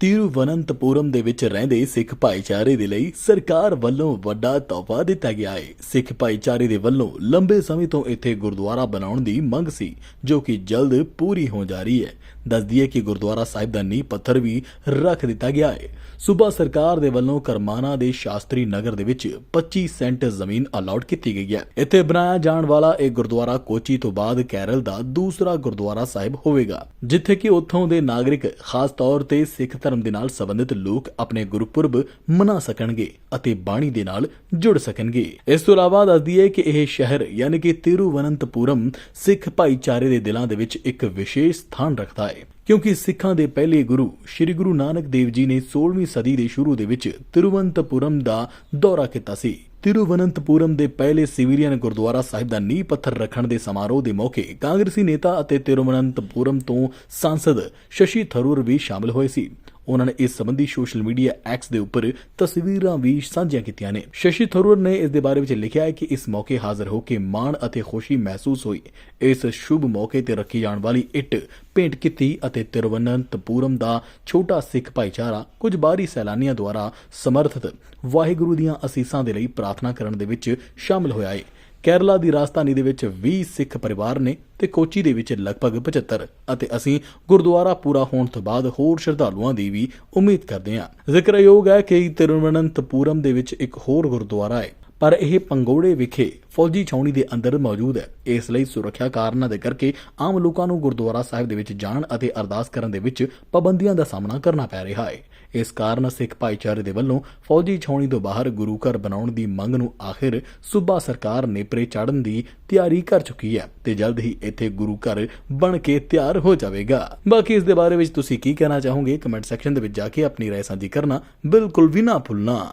ਤਿਰੂਵਨੰਤਪੁਰਮ ਦੇ ਵਿੱਚ ਰਹਿੰਦੇ ਸਿੱਖ ਭਾਈਚਾਰੇ ਦੇ ਲਈ ਸਰਕਾਰ ਵੱਲੋਂ ਵੱਡਾ ਤੋਹਫਾ ਦਿੱਤਾ ਗਿਆ ਹੈ। ਸਿੱਖ ਭਾਈਚਾਰੇ ਦੇ ਵੱਲੋਂ ਲੰਬੇ ਸਮੇਂ ਤੋਂ ਇੱਥੇ ਗੁਰਦੁਆਰਾ ਬਣਾਉਣ ਦੀ ਮੰਗ ਸੀ, ਜੋ ਕਿ ਜਲਦ ਪੂਰੀ ਹੋ ਜਾ ਰਹੀ ਹੈ। ਦੱਸਦੀ ਹੈ ਕਿ ਗੁਰਦੁਆਰਾ ਸਾਹਿਬ ਦਾ ਨੀਂਹ ਪੱਥਰ ਵੀ ਰੱਖ ਦਿੱਤਾ ਗਿਆ ਹੈ। ਸੂਬਾ ਸਰਕਾਰ ਦੇ ਵੱਲੋਂ ਕਰਮਾਨਾ ਦੇ ਸ਼ਾਸਤਰੀ ਨਗਰ ਦੇ ਵਿੱਚ 25 ਸੈਂਟ ਜ਼ਮੀਨ ਅਲਾਟ ਕੀਤੀ ਗਈ ਹੈ। ਇੱਥੇ ਬਣਾਇਆ ਜਾਣ ਵਾਲਾ ਇਹ ਗੁਰਦੁਆਰਾ ਕੋਚੀ ਤੋਂ ਬਾਅਦ ਕੇਰਲ ਦਾ ਦੂਸਰਾ ਗੁਰਦੁਆਰਾ ਸਾਹਿਬ ਹੋਵੇਗਾ, ਜਿੱਥੇ ਕਿ ਉੱਥੋਂ ਦੇ ਨਾਗਰਿਕ ਖਾਸ ਤੌਰ ਤੇ ਸਿੱਖ ਧਰਮ ਦੇ ਨਾਲ ਸੰਬੰਧਿਤ ਲੋਕ ਆਪਣੇ ਗੁਰਪੁਰਬ ਮਨਾ ਸਕਣਗੇ ਅਤੇ ਬਾਣੀ ਦੇ ਨਾਲ ਜੁੜ ਸਕਣਗੇ। ਇਸ ਤੋਂ ਇਲਾਵਾ ਦੱਸਦੀ ਹੈ ਕਿ ਇਹ ਸ਼ਹਿਰ ਯਾਨੀ ਕਿ ਤਿਰੂਵਨੰਤਪੁਰਮ ਸਿੱਖ ਭਾਈਚਾਰੇ ਦੇ ਦਿਲਾਂ ਦੇ ਵਿੱਚ ਇੱਕ ਵਿਸ਼ੇਸ਼ ਸਥਾਨ ਰੱਖਦਾ ਹੈ। ਕਿਉਂਕਿ ਸਿੱਖਾਂ ਦੇ ਪਹਿਲੇ ਗੁਰੂ ਸ੍ਰੀ ਗੁਰੂ ਨਾਨਕ ਦੇਵ ਜੀ ਨੇ 16ਵੀਂ ਸਦੀ ਦੇ ਸ਼ੁਰੂ ਦੇ ਵਿੱਚ ਤਿਰੂਵਨੰਤਪੁਰਮ ਦਾ ਦੌਰਾ ਕੀਤਾ ਸੀ। ਤਿਰੂਵਨੰਤਪੁਰਮ ਦੇ ਪਹਿਲੇ ਸਿਵਲੀਅਨ ਗੁਰਦੁਆਰਾ ਸਾਹਿਬ ਦਾ ਨੀਂਹ ਪੱਥਰ ਰੱਖਣ ਦੇ ਸਮਾਰੋਹ ਦੇ ਮੌਕੇ ਕਾਂਗਰਸੀ ਨੇਤਾ ਅਤੇ ਤਿਰੂਵਨੰਤਪੁਰਮ ਤੋਂ ਸਾਂਸਦ ਸ਼ਸ਼ੀ ਥਰੂਰ ਵੀ ਸ਼ਾਮਲ ਹੋਏ ਸੀ। ਉਹਨਾਂ ਨੇ ਇਸ ਸੰਬੰਧੀ ਸੋਸ਼ਲ ਮੀਡੀਆ ਐਕਸ ਦੇ ਉੱਪਰ ਤਸਵੀਰਾਂ ਵੀ ਸਾਂਝੀਆਂ ਕੀਤੀਆਂ ਨੇ। ਸ਼ਸ਼ੀ ਥਰੂਰ ਨੇ ਇਸ ਦੇ ਬਾਰੇ ਵਿੱਚ ਲਿਖਿਆ ਹੈ ਕਿ ਇਸ ਮੌਕੇ ਹਾਜ਼ਰ ਹੋ ਕੇ ਮਾਣ ਅਤੇ ਖੁਸ਼ੀ ਮਹਿਸੂਸ ਹੋਈ। ਇਸ ਸ਼ੁਭ ਮੌਕੇ ਤੇ ਰੱਖੀ ਜਾਣ ਵਾਲੀ ਇੱਟ ਭੇਂਟ ਕੀਤੀ ਅਤੇ ਤਿਰਵਨੰਤਪੁਰਮ ਦਾ ਛੋਟਾ ਸਿੱਖ ਭਾਈਚਾਰਾ ਕੁਝ ਬਾਹਰੀ ਸੈਲਾਨੀਆਂ ਦੁਆਰਾ ਸਮਰਥਿਤ ਵਾਹਿਗੁਰੂ ਦੀਆਂ ਅਸੀਸਾਂ ਦੇ ਲਈ ਪ੍ਰਾਰਥਨਾ ਕਰਨ ਦੇ ਵਿੱਚ ਸ਼ਾਮਲ ਹੋਇਆ ਹੈ ਕੇਰਲਾ ਦੀ ਰਾਜਧਾਨੀ ਦੇ ਵਿੱਚ 20 ਸਿੱਖ ਪਰਿਵਾਰ ਨੇ ਤੇ ਕੋਚੀ ਦੇ ਵਿੱਚ ਲਗਭਗ 75 ਅਤੇ ਅਸੀਂ ਗੁਰਦੁਆਰਾ ਪੂਰਾ ਹੋਣ ਤੋਂ ਬਾਅਦ ਹੋਰ ਸ਼ਰਧਾਲੂਆਂ ਦੀ ਵੀ ਉਮੀਦ ਕਰਦੇ ਹਾਂ। ਜ਼ਿਕਰਯੋਗ ਹੈ ਕਿ ਤਿਰੁਵਨੰਤਪੁਰਮ ਦੇ ਵਿੱਚ ਇੱਕ ਹੋਰ ਗੁਰਦੁਆਰਾ ਹੈ। ਪਰ ਇਹ ਪੰਗੋੜੇ ਵਿਖੇ ਫੌਜੀ ਛਾਉਣੀ ਦੇ ਅੰਦਰ ਮੌਜੂਦ ਹੈ। ਇਸ ਲਈ ਸੁਰੱਖਿਆ ਕਾਰਨਾਂ ਦੇ ਕਰਕੇ ਆਮ ਲੋਕਾਂ ਨੂੰ ਗੁਰਦੁਆਰਾ ਸਾਹਿਬ ਦੇ ਵਿੱਚ ਜਾਣ ਅਤੇ ਅਰਦਾਸ ਕਰਨ ਦੇ ਵਿੱਚ ਪਾਬੰਦੀਆਂ ਦਾ ਸਾਹਮਣਾ ਕਰਨਾ ਪੈ ਰਿਹਾ ਹੈ। ਇਸ ਕਾਰਨ ਸਿੱਖ ਭਾਈਚਾਰੇ ਦੇ ਵੱਲੋਂ ਫੌਜੀ ਛਾਉਣੀ ਤੋਂ ਬਾਹਰ ਗੁਰੂ ਘਰ ਬਣਾਉਣ ਦੀ ਮੰਗ ਨੂੰ ਆਖਿਰ ਸੂਬਾ ਸਰਕਾਰ ਨੇਪਰੇ ਚਾੜਨ ਦੀ ਤਿਆਰੀ ਕਰ ਚੁੱਕੀ ਹੈ ਤੇ ਜਲਦ ਹੀ ਇੱਥੇ ਗੁਰੂ ਘਰ ਬਣ ਕੇ ਤਿਆਰ ਹੋ ਜਾਵੇਗਾ। ਬਾਕੀ ਇਸ ਦੇ ਬਾਰੇ ਵਿੱਚ ਤੁਸੀਂ ਕੀ ਕਹਿਣਾ ਚਾਹੋਗੇ? ਕਮੈਂਟ ਸੈਕਸ਼ਨ ਦੇ ਵਿੱਚ ਜਾ ਕੇ ਆਪਣੀ ਰਾਏ ਸਾਂਝੀ ਕਰਨਾ ਬਿਲਕੁਲ ਵੀ ਨਾ ਭੁੱਲਣਾ।